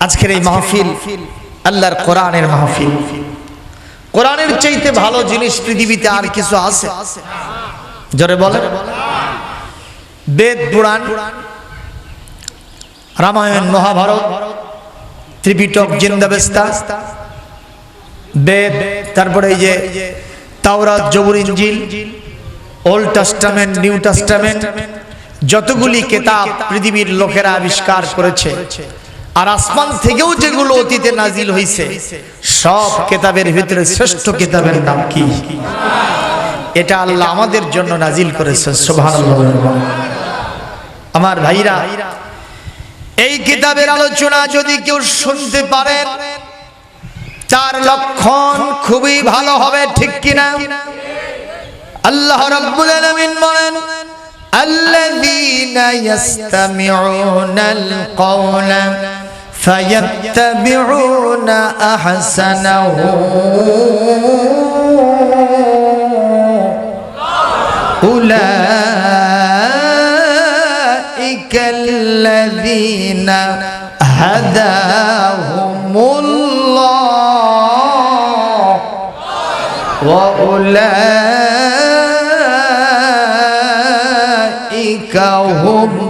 আজকের এই মাহফিল আল্লাহর কোরআনের মাহফিল। কোরআনের চাইতে ভালো জিনিস পৃথিবীতে আর কিছু আছে? জোরে বলেন। বেদ পুরাণ রামায়ণ, মহাভারত, ত্রিপিটক, জিন্দাবেস্তা, বেদ, তারপরে এই যে তাওরাত, জবুর ইঞ্জিল, ওল্ড টেস্টামেন্ট, নিউ টেস্টামেন্ট, যতগুলি কেতাব পৃথিবীর লোকেরা আবিষ্কার করেছে আর আসমান থেকেও যেগুলো অতীতে নাজিল হয়েছে সব কেতাবের ভিতরে শ্রেষ্ঠ কেতাবের নাম কি? এটা আল্লাহ আমাদের জন্য নাজিল করেছে সুবহানাল্লাহ। আমার ভাইরা এই কিতাবের আলোচনা যদি কেউ শুনতে পারেন তার লক্ষণ খুবই ভালো হবে ঠিক কিনা আল্লাহ রাব্বুল আলামিন বলেন الذين يستمعون القول فيتبعون احسنه أولئك الذين هداهم الله وأولئك هم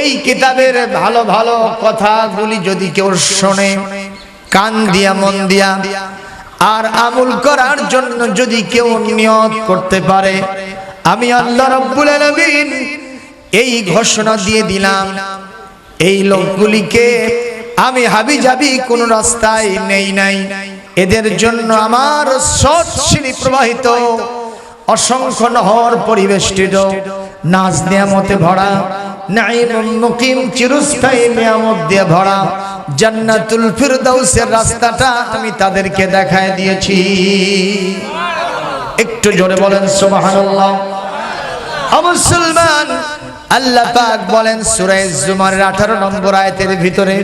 এই কিতাবের ভালো ভালো কথাগুলি যদি কেউ শোনে, কান দিয়া, মন দিয়া, আর আমল করার জন্য যদি কেউ নিয়ত করতে পারে, আমি আল্লাহ রাব্বুল আলামিন এই ঘোষণা দিয়ে দিলাম, এই লোকগুলিকে আমি হাবি যাবি কোন রাস্তায় নেই নাই, এদের জন্য আমার সৎ সিঁড়ি প্রবাহিত, অসংখ্য নহর পরিবেষ্টিত, নাচ নিয়ামতে ভরা নাইম মুকিম চিরস্থায়ী নিয়ামত দিয়ে ভরা রাস্তাটা আমি তাদেরকে দেখায় দিয়েছি। একটু জোরে বলেন, সুবহানাল্লাহ। আল্লাহ বলেন সূরা জুমারের 18 নম্বর আয়াতের ভিতরে,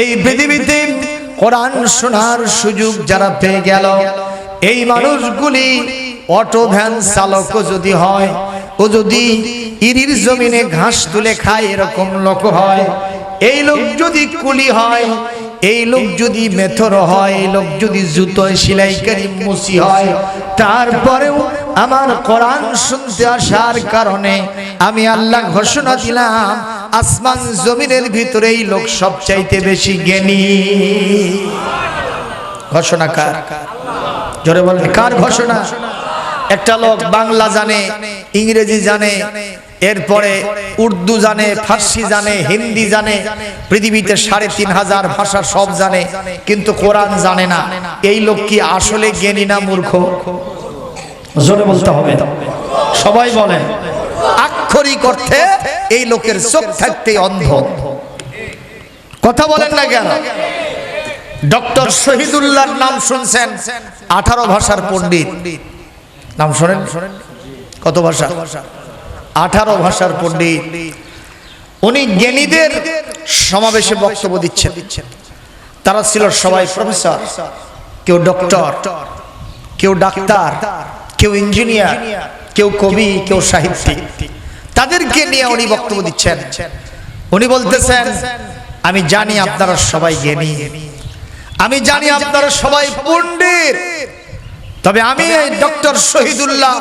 এই পৃথিবীতে কোরআন শোনার সুযোগ যারা পেয়ে গেল, এই মানুষগুলি অটো ভ্যান চালকও যদি হয় ও যদি ইরির জমিনে ঘাস তুলে খায় এরকম লোক হয়। এই লোক যদি কুলি হয় এই লোক যদি মেথর হয় এই লোক যদি জুতোয় সেলাইকারী মুসি হয় তারপরেও আমার কোরআন শুনতে আসার কারণে আমি আল্লাহ ঘোষণা দিলাম আসমান জমিনের ভিতরে এই লোক সবচাইতে বেশি জ্ঞানী। ঘোষণা কার? জোরে বলেন। কার ঘোষণা? একটা লোক বাংলা জানে। ইংরেজি জানে এরপরে উর্দু জানে ফার্সি জানে হিন্দি জানে পৃথিবীতে সাড়ে তিন হাজার ভাষা সব জানে কিন্তু কোরআন জানে না। এই লোক কি আসলে জ্ঞানী না মূর্খ? জোরে বলতে হবে। সবাই বলেন আক্ষরিক অর্থে এই লোকের চোখ থাকতে অন্ধ। কথা বলেন না কেন? ডক্টর শহীদুল্লাহর নাম শুনছেন আঠারো ভাষার পণ্ডিত। নাম শোনেন? কত ভাষা? আঠারো ভাষার পণ্ডিত। উনি জ্ঞানীদের সমাবেশে বক্তব্য দিচ্ছেন। তারা ছিল সবাই প্রফেসর, কেউ ডক্টর, কেউ ডাক্তার, কেউ ইঞ্জিনিয়ার, কেউ কবি, কেউ সাহিত্যিক। তাদেরকে নিয়ে উনি বক্তব্য দিচ্ছেন। উনি বলতেছেন, আমি জানি আপনারা সবাই জ্ঞানী। আমি জানি আপনারা সবাই পণ্ডিত। তবে আমি এই ডক্টর শহীদুল্লাহ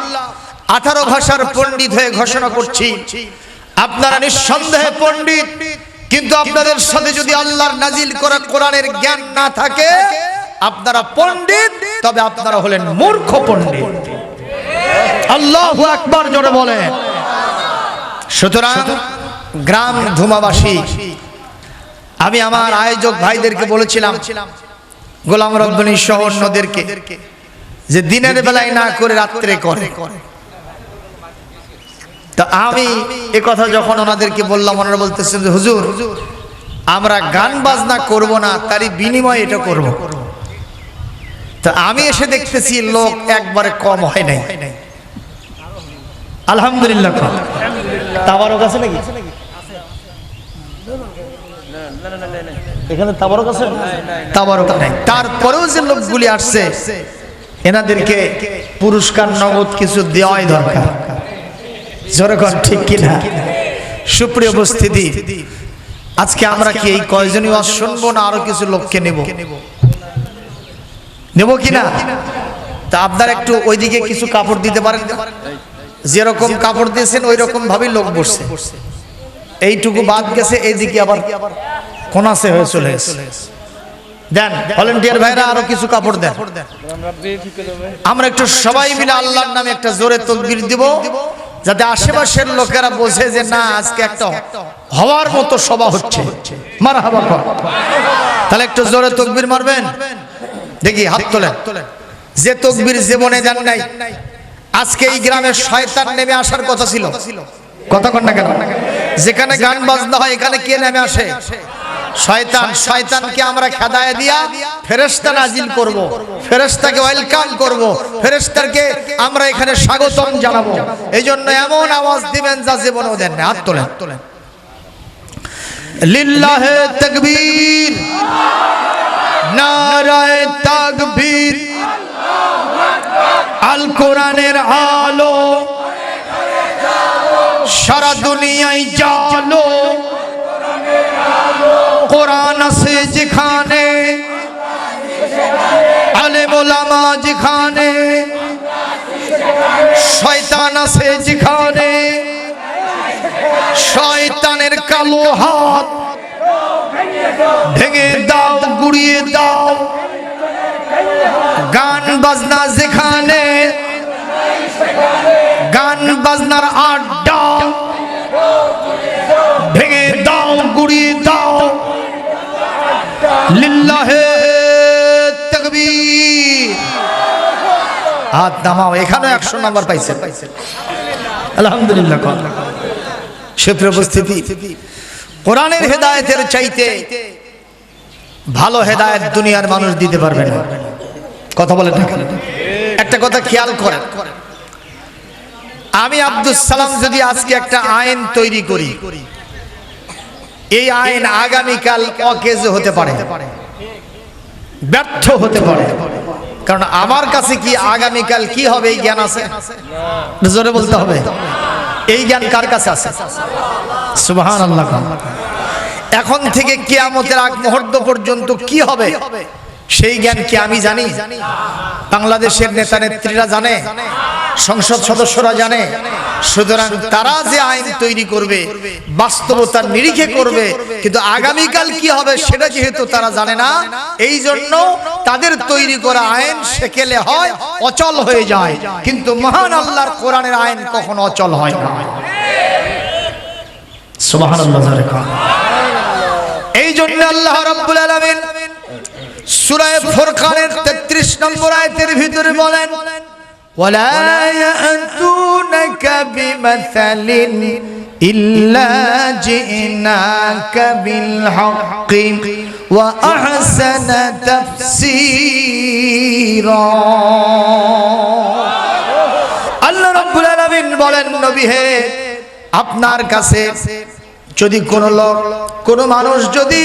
আঠারো ভাষার পণ্ডিত হয়ে ঘোষণা করছি। আপনারা নিঃসন্দেহে পণ্ডিত। কিন্তু আপনাদের সাথে যদি আল্লাহর নাজিল করা কোরআনের জ্ঞান না থাকে আপনারা পণ্ডিত। তবে আপনারা হলেন মূর্খ পণ্ডিত। আল্লাহ আকবার জোরে বলে। সুতরাং গ্রাম ধুমাবাসী আমি আমার আয়োজক ভাইদেরকে বলেছিলাম গোলাম রব্বানি সহ অন্যদেরকে যে দিনের বেলায় না করে রাত্রে করে। তা আমি এ কথা যখন ওনাদেরকে বললাম, ওনারা বলতেছেন যে, হুজুর, আমরা গান বাজনা করব না, তারই বিনিময়ে এটা করব। তা আমি এসে দেখতেছি লোক একবারে কম হয় নাই। আলহামদুলিল্লাহ কম। তাবারক আছে নাকি? এখানে তাবারক আছে? তাবারক নাই। তারপরেও যে লোকগুলি আসছে, এনাদেরকে পুরস্কার, নগদ কিছু দেওয়াই দরকার। জোরকন ঠিক কিনা? সুপ্রিয় উপস্থিতি আজকে আমরা কি এই কয়জনই ওয়াজ শুনব না আরও কিছু লোককে নেব? নেব কিনা? তা আপনার একটু ওইদিকে কিছু কাপড় দিতে পারেন? না? যেরকম কাপড় দিয়েছেন ওই রকম ভাবেই লোক বসছে। এইটুকু বাদ গেছে এইদিকে আবার কোনাসে হয়ে চলে গেছে। দেন ভলেন্টিয়ার ভাইরা আরও কিছু কাপড় দেন। আমরা একটু সবাই মিলে আল্লাহর নামে একটা জোরে তকবির দিব। যাতে আশেপাশের লোকেরা বোঝে যে না আজকে একটা হওয়ার মতো সভা হচ্ছে। মারা হাবা তাহলে একটু জোরে তকবির মারবেন? দেখি হাত তোলেন। যে তকবির জীবনে যান নাই আজকে এই গ্রামে শয়তান নেমে আসার কথা ছিল। কথা কন না কেন? যেখানে গান বাজনা হয় এখানে কে নেমে আসে? শয়তান শয়তানকে আমরা খেদায় দিয়া ফেরেশতা নাজিল করব। ফেরেশতাকে ওয়েলকাম করব। ফেরেশতাকে আমরা এখানে স্বাগতম জানাব। এই জন্য এমন আওয়াজ দিবেন যা জীবনেও দেন না। হাত তোলেন। লিল্লাহে তাকবীর। নারায়ে তাকবীর। আল। কোরআনের আলো সারা দুনিয়ায় জালো। কোরআন আছে যেখানে, আলেম ওলামা যেখানে, শয়তান আছে যেখানে, শয়তানের কালো হাত ভেঙে দাও, গুড়িয়ে দাও। গান বাজনা যেখানে, গান বাজনার আড্ডা হাত নামাও, এখানে একশো নাম্বার পাইছে। আলহামদুলিল্লাহ সুপ্রিয় উপস্থিতি। কোরআনের হেদায়েতের চাইতে ভালো হেদায়েত দুনিয়ার মানুষ দিতে পারবে না। কথা বলে একটা কথা খেয়াল করেন। আমি আব্দুল সালাম যদি আজকে একটা আইন তৈরি করি, এই আইন আগামীকাল অকেজ হতে পারে, ব্যর্থ হতে পারে। কারণ আমার কাছে কি আগামীকাল কি হবে এই জ্ঞান আছে? জোরে বলতে হবে। এই জ্ঞান কার কাছে আছে? সুবহান আল্লাহ এখন থেকে কিয়ামতের আগ মুহূর্ত পর্যন্ত কি হবে? সেই জ্ঞান কি আমি জানি? বাংলাদেশের নেতা নেত্রীরা জানে। সংসদ সদস্যরা জানে, সুতরাং তারা যে আইন তৈরি করবে বাস্তবতার নিরিখে করবে, কিন্তু আগামীকাল কি হবে সেটা যেহেতু তারা জানে না এই জন্য তাদের তৈরি করা আইন সেকেলে হয়, অচল হয়ে যায়। কিন্তু মহান আল্লাহর কোরআনের আইন কখনো অচল হয় না। এই জন্য আল্লাহ রাব্বুল আলামিন সূরা ফুরকানের 33 নম্বর আয়াতের ভিতরে বলেন ولا يأتونك بمثل إلا جئناك بالحق وأحسن تفسيرا আল্লাহ রাব্বুল আলামিন বলেন নবী হে আপনার কাছে যদি কোন লোক কোন মানুষ যদি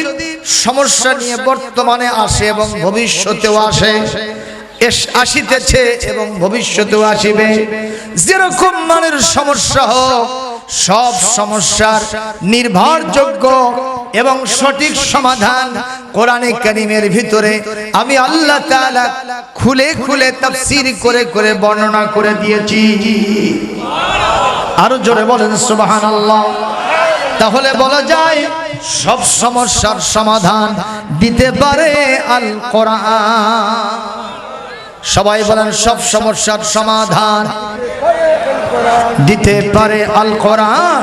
সমস্যা নিয়ে বর্তমানে আসে এবং ভবিষ্যতেও আসে এস- আসিতেছে এবং ভবিষ্যতেও আসিবে। যেরকম মানের সমস্যা হোক, সব সমস্যার নির্ভরযোগ্য এবং সঠিক সমাধান কোরআনে কারিমের ভিতরে আমি আল্লাহ তাআলা খুলে খুলে তাফসীর করে করে বর্ণনা করে দিয়েছি। আরও জোরে বলেন, সুবহানাল্লাহ। তাহলে বলা যায়, সব সমস্যার সমাধান দিতে পারে আল কোরআন সবাই বলেন, সব সমস্যার সমাধান দিতে পারে আল কোরআন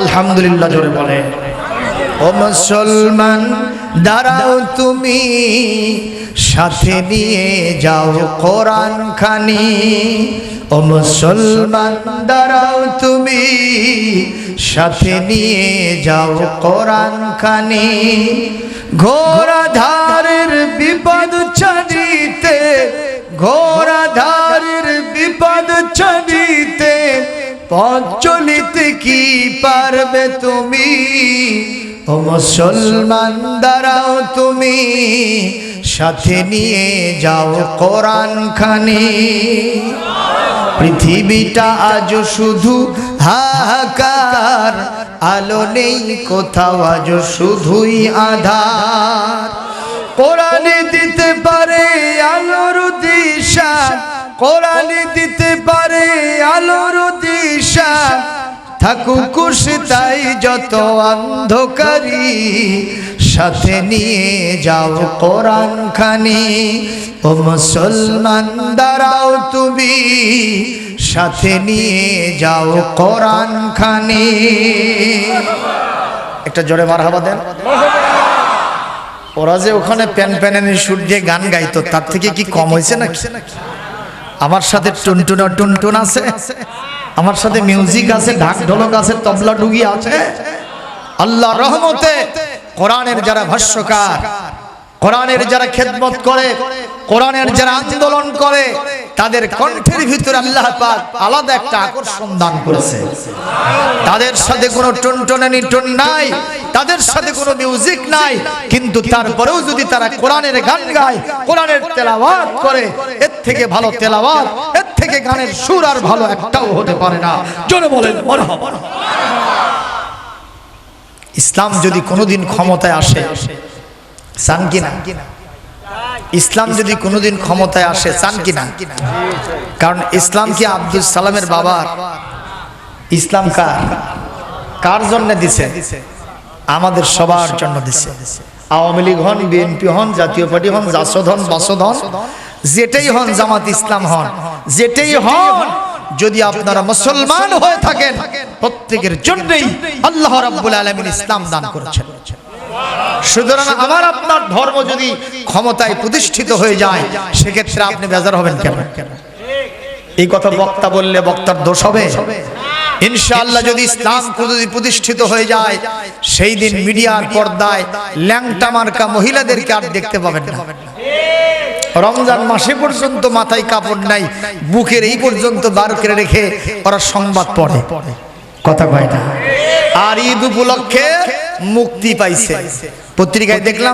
আলহামদুলিল্লাহ জোরে বলে। ও মুসলমান, দাঁড়াও তুমি, সাথে নিয়ে যাও কোরআন খানি ও মুসলমান, দাঁড়াও তুমি, সাথে নিয়ে যাও কোরআন খানি ঘোড়া ধারের বিপদ ছাড়িতে ঘোড়া ধারের বিপদ ছাড়িতে, পথ চলিতে কি পারবে তুমি? ও মুসলমান, দাঁড়াও তুমি, সাথে নিয়ে যাও কোরআন খানি পৃথিবীটা আজ শুধু হাহাকার, আলো নেই কোথাও আজ শুধুই আধার। কোরআনে দিতে পারে আলোর দিশা, কোরআনে দিতে পারে আলোর দিশা। থাকুক তাই যত অন্ধকারী সাথে নিয়ে যাও কোরআন খানি ও মুসলমান, দাঁড়াও তুমি। সাথে নিয়ে যাও কোরআন খানি একটা জোরে মারহাবা দেন। ওরা যে ওখানে প্যান প্যানের সুর দিয়ে গান গাইতো, তার থেকে কি কম হয়েছে নাকি? আমার সাথে টুনটুনা টুনটুন আছে। আমার সাথে মিউজিক আছে, ঢাক ঢোলক আছে, তবলা ডুগি আছে। আল্লাহ রহমতে কোরআনের যারা ভাষ্যকার, কোরআনের যারা খেদমত করে, কোরআনের যারা আন্দোলন করে, তাদের কণ্ঠের ভিতরে আল্লাহ পাক আলাদা একটা আকর্ষণ দান করেছে। তাদের সাথে কোনো টুনটুনানি টুন নাই, তাদের সাথে কোনো মিউজিক নাই, কিন্তু তারপরেও যদি তারা কোরআনের গান গায়, কোরআনের তেলাওয়াত করে, এর থেকে ভালো তেলাওয়াত, এর থেকে গানের সুর আর ভালো একটাও হতে পারে না। জোরে বলেন, মরহাবা। ইসলাম যদি কোনোদিন ক্ষমতায় আসে চান কিনা ইসলাম যদি কোনোদিন ক্ষমতায় আসে চান কিনা কারণ ইসলাম কি আব্দুল সালামের বাবার? ইসলাম কার? কার জন্য দিছে? আমাদের সবার জন্য দিছে। আওয়ামী লীগ হন বিএনপি হন জাতীয় পার্টি হন জাসদ হন বাসদ হন যেটাই হন জামাত ইসলাম হন যেটাই হন যদি আপনারা মুসলমান হয়ে থাকেন প্রত্যেকের জন্যই আল্লাহ রাব্বুল আলামিন ইসলাম দান করেছেন। সুতরাং আমার আপনার ধর্ম যদি ক্ষমতায় প্রতিষ্ঠিত হয়ে যায় সেক্ষেত্রে আপনি বেজার হবেন কেন? এই কথা বক্তা বললে বক্তার দোষ হবে। ইনশাআল্লাহ যদি ইসলাম যদি প্রতিষ্ঠিত হয়ে যায় সেই দিন মিডিয়ার পর্দায় ল্যাংটা মার্কা মহিলাদেরকে আর দেখতে পাবেন না। রমজান মাসে পর্যন্ত মাথায় কাপড় নাই, বুকের এই পর্যন্ত বার করে রেখে ওরা সংবাদ পড়ে। কথা কয় না। আর ঈদ উপলক্ষে মুক্তি পাইছে। পত্রিকায় দেখলাম